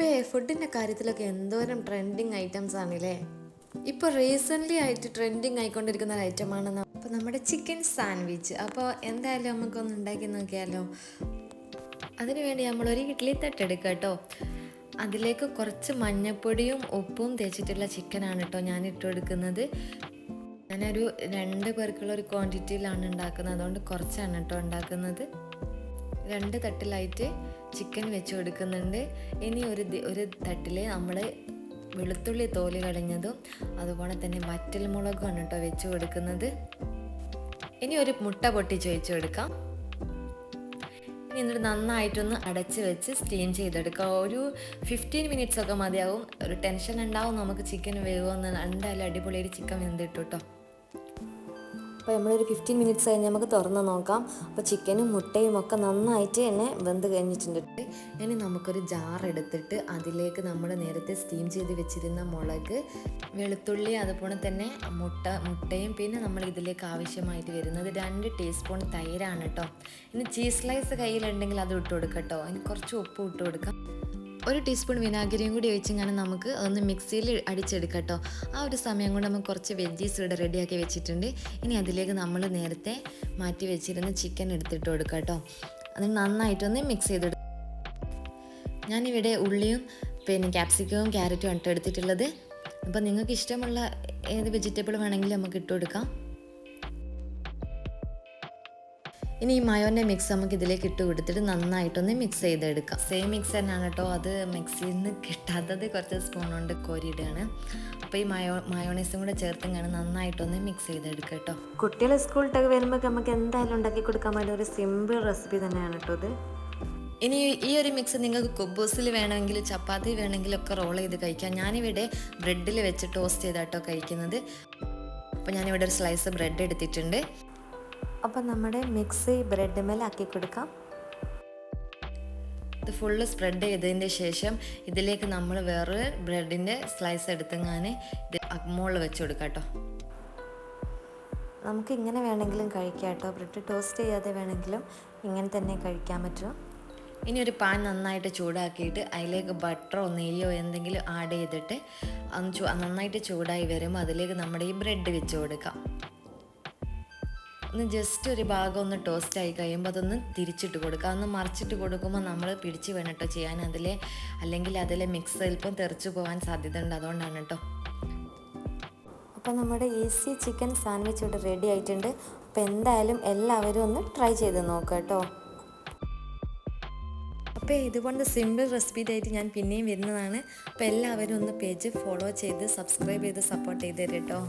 ഇപ്പോൾ ഫുഡിന്റെ കാര്യത്തിലൊക്കെ എന്തോരം ട്രെൻഡിങ് ഐറ്റംസ് ആണല്ലേ? ഇപ്പോൾ റീസെന്റ്ലി ആയിട്ട് ട്രെൻഡിങ് ആയിക്കൊണ്ടിരിക്കുന്ന ഒരു ഐറ്റമാണ് അപ്പോൾ നമ്മുടെ ചിക്കൻ സാൻഡ്വിച്ച് അപ്പോൾ എന്തായാലും നമുക്കൊന്ന് ഉണ്ടാക്കി നോക്കിയാലോ? അതിനുവേണ്ടി നമ്മൾ ഒരു ഇഡ്ഡലി തട്ടെടുക്കുക കേട്ടോ. അതിലേക്ക് കുറച്ച് മഞ്ഞപ്പൊടിയും ഉപ്പും തേച്ചിട്ടുള്ള ചിക്കനാണ് കേട്ടോ ഞാൻ ഇട്ട് കൊടുക്കുന്നത്. ഞാനൊരു രണ്ട് പേർക്കുള്ള ഒരു ക്വാണ്ടിറ്റിയിലാണ് ഉണ്ടാക്കുന്നത്. അതുകൊണ്ട് കുറച്ചാണ് കേട്ടോ ഉണ്ടാക്കുന്നത്. രണ്ട് തട്ടിലായിട്ട് ചിക്കൻ വെച്ച് കൊടുക്കുന്നുണ്ട് ഇനി ഒരു ഒരു തട്ടിൽ നമ്മൾ വെളുത്തുള്ളി തോൽ കളഞ്ഞതും അതുപോലെ തന്നെ വറ്റൽ മുളകുമാണ് കേട്ടോ വെച്ച് കൊടുക്കുന്നത് ഇനി ഒരു മുട്ട പൊട്ടിച്ച് വെച്ച് കൊടുക്കാം ഇനി എന്നിട്ട് നന്നായിട്ടൊന്ന് അടച്ച് വെച്ച് സ്റ്റീം ചെയ്തെടുക്കാം. ഒരു ഫിഫ്റ്റീൻ മിനിറ്റ്സ് ഒക്കെ മതിയാവും. ഒരു ടെൻഷൻ ഉണ്ടാവും നമുക്ക് ചിക്കൻ വേവുമെന്ന് എന്തായാലും അടിപൊളിയായിട്ട് ചിക്കൻ വെന്തിട്ടു കേട്ടോ അപ്പോൾ നമ്മളൊരു ഫിഫ്റ്റീൻ മിനിറ്റ്സ് കഴിഞ്ഞ് നമുക്ക് തുറന്ന് നോക്കാം. അപ്പോൾ ചിക്കനും മുട്ടയും ഒക്കെ നന്നായിട്ട് തന്നെ വെന്ത് കഴിഞ്ഞിട്ടുണ്ട്. ഇനി നമുക്കൊരു ജാർ എടുത്തിട്ട് അതിലേക്ക് നമ്മൾ നേരത്തെ സ്റ്റീം ചെയ്ത് വെച്ചിരുന്ന മുളക് വെളുത്തുള്ളി അതുപോലെ തന്നെ മുട്ട മുട്ടയും പിന്നെ നമ്മൾ ഇതിലേക്ക് ആവശ്യമായിട്ട് വരുന്നത് രണ്ട് ടീസ്പൂൺ തൈരാണ് കേട്ടോ. ഇനി ചീസ് സ്ലൈസ് കയ്യിലുണ്ടെങ്കിൽ അത് ഇട്ട് കൊടുക്കട്ടോ കേട്ടോ. അതിന് കുറച്ച് ഉപ്പ് ഇട്ട് കൊടുക്കാം. ഒരു ടീസ്പൂൺ വിനാഗിരിയും കൂടി ഒഴിച്ചിങ്ങനെ നമുക്ക് ഒന്ന് മിക്സിയിൽ അടിച്ചെടുക്കാം ആ ഒരു സമയം കൊണ്ട് നമുക്ക് കുറച്ച് വെജീസ് ഇവിടെ റെഡിയാക്കി വെച്ചിട്ടുണ്ട്. ഇനി അതിലേക്ക് നമ്മൾ നേരത്തെ മാറ്റി വെച്ചിരുന്ന ചിക്കൻ എടുത്തിട്ട് കൊടുക്കാം കേട്ടോ അത് നന്നായിട്ടൊന്ന് മിക്സ് ചെയ്തെടുക്കും ഞാനിവിടെ ഉള്ളിയും പിന്നെ ക്യാപ്സിക്കവും ക്യാരറ്റും ട്ടോ എടുത്തിട്ടുള്ളത്. അപ്പോൾ നിങ്ങൾക്ക് ഇഷ്ടമുള്ള ഏത് വെജിറ്റബിൾ വേണമെങ്കിലും നമുക്ക് ഇട്ട് കൊടുക്കാം. ഇനി ഈ മയോന്റെ മിക്സ് നമുക്ക് ഇതിലേക്ക് ഇട്ട് കൊടുത്തിട്ട് നന്നായിട്ടൊന്ന് മിക്സ് ചെയ്തെടുക്കാം. സെയിം മിക്സ് തന്നെയാണ് കേട്ടോ. അത് മിക്സിയിൽ നിന്ന് കിട്ടാത്തത് കുറച്ച് സ്പൂൺ കൊണ്ട് കോരിയിടുകയാണ്. അപ്പോൾ ഈ മയോ മയോണൈസും കൂടെ ചേർത്തിങ്ങനെ നന്നായിട്ടൊന്ന് മിക്സ് ചെയ്തെടുക്കുക കേട്ടോ. കുട്ടികൾ സ്കൂളിട്ടൊക്കെ വരുമ്പോൾ നമുക്ക് എന്തായാലും ഉണ്ടാക്കി കൊടുക്കാൻ പറ്റിയ ഒരു സിമ്പിൾ റെസിപ്പി തന്നെയാണ് കേട്ടോ ഇത്. ഇനി ഈ ഒരു മിക്സ് നിങ്ങൾക്ക് കുബൂസിൽ വേണമെങ്കിൽ ചപ്പാത്തി വേണമെങ്കിലൊക്കെ റോൾ ചെയ്ത് കഴിക്കാം. ഞാനിവിടെ ബ്രെഡിൽ വെച്ച് ടോസ്റ്റ് ചെയ്താട്ടോ കഴിക്കുന്നത്. അപ്പോൾ ഞാനിവിടെ ഒരു സ്ലൈസ് ബ്രെഡ് എടുത്തിട്ടുണ്ട്. അപ്പം നമ്മുടെ മിക്സ് ബ്രെഡ് മേലാക്കി ആക്കി കൊടുക്കാം. ഇത് ഫുള്ള് സ്പ്രെഡ് ചെയ്തതിന്റെ ശേഷം ഇതിലേക്ക് നമ്മൾ വേറെ ബ്രെഡിന്റെ സ്ലൈസ് എടുത്തെങ്ങാൻ ഇത് മുകളിൽ വെച്ച് കൊടുക്കാം കേട്ടോ. നമുക്ക് ഇങ്ങനെ വേണമെങ്കിലും കഴിക്കാം കേട്ടോ. ബ്രെഡ് ടോസ്റ്റ് ചെയ്യാതെ വേണമെങ്കിലും ഇങ്ങനെ തന്നെ കഴിക്കാൻ പറ്റും. ഇനി ഒരു പാൻ നന്നായിട്ട് ചൂടാക്കിയിട്ട് അതിലേക്ക് ബട്ടറോ നെയ്യോ എന്തെങ്കിലും ആഡ് ചെയ്തിട്ട് നന്നായിട്ട് ചൂടായി വരുമ്പോൾ അതിലേക്ക് നമ്മുടെ ഈ ബ്രെഡ് വെച്ച് കൊടുക്കാം. ഒന്ന് ജസ്റ്റ് ഒരു ഭാഗം ഒന്ന് ടോസ്റ്റ് ആയി കഴിയുമ്പോൾ അതൊന്ന് തിരിച്ചിട്ട് കൊടുക്കുക. ഒന്ന് മറിച്ചിട്ട് കൊടുക്കുമ്പോൾ നമ്മൾ പിടിച്ച് വേണം കേട്ടോ ചെയ്യാൻ. അതിലെ അല്ലെങ്കിൽ അതിലെ മിക്സ് ചിലപ്പം തെറിച്ച് പോകാൻ സാധ്യത ഉണ്ട് അതുകൊണ്ടാണ് കേട്ടോ അപ്പോൾ നമ്മുടെ ഈസി ചിക്കൻ സാൻഡ്വിച്ച് ഇവിടെ റെഡി ആയിട്ടുണ്ട്. അപ്പോൾ എന്തായാലും എല്ലാവരും ഒന്ന് ട്രൈ ചെയ്ത് നോക്കുക കേട്ടോ അപ്പോൾ ഇതുപോലത്തെ സിമ്പിൾ റെസിപ്പി ആയിട്ട് ഞാൻ പിന്നെയും വരുന്നതാണ്. അപ്പോൾ എല്ലാവരും ഒന്ന് പേജ് ഫോളോ ചെയ്ത് സബ്സ്ക്രൈബ് ചെയ്ത് സപ്പോർട്ട് ചെയ്ത് തരും കേട്ടോ